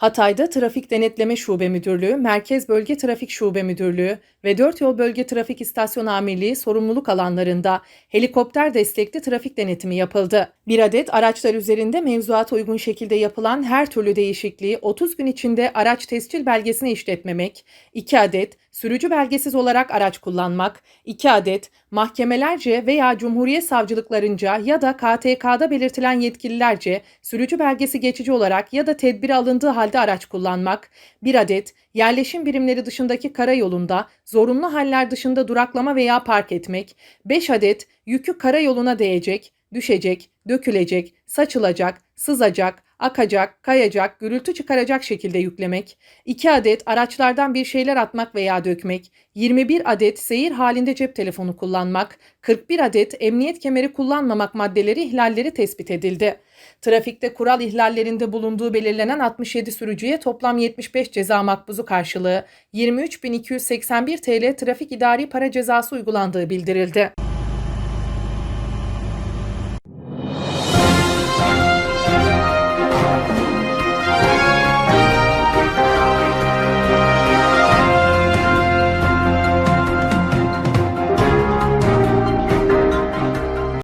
Hatay'da Trafik Denetleme Şube Müdürlüğü, Merkez Bölge Trafik Şube Müdürlüğü ve Dört Yol Bölge Trafik İstasyon Amirliği sorumluluk alanlarında helikopter destekli trafik denetimi yapıldı. Bir adet araçlar üzerinde mevzuata uygun şekilde yapılan her türlü değişikliği 30 gün içinde araç tescil belgesini işletmemek, 2 adet sürücü belgesiz olarak araç kullanmak, 2 adet mahkemelerce veya Cumhuriyet Savcılıklarınca ya da KTK'da belirtilen yetkililerce sürücü belgesi geçici olarak ya da tedbir alındığı halde araç kullanmak, 1 adet yerleşim birimleri dışındaki karayolunda zorunlu haller dışında duraklama veya park etmek, 5 adet yükü karayoluna değecek, düşecek, dökülecek, saçılacak, sızacak, akacak, kayacak, gürültü çıkaracak şekilde yüklemek, 2 adet araçlardan bir şeyler atmak veya dökmek, 21 adet seyir halinde cep telefonu kullanmak, 41 adet emniyet kemeri kullanmamak maddeleri ihlalleri tespit edildi. Trafikte kural ihlallerinde bulunduğu belirlenen 67 sürücüye toplam 75 ceza makbuzu karşılığı 23.281 TL trafik idari para cezası uygulandığı bildirildi.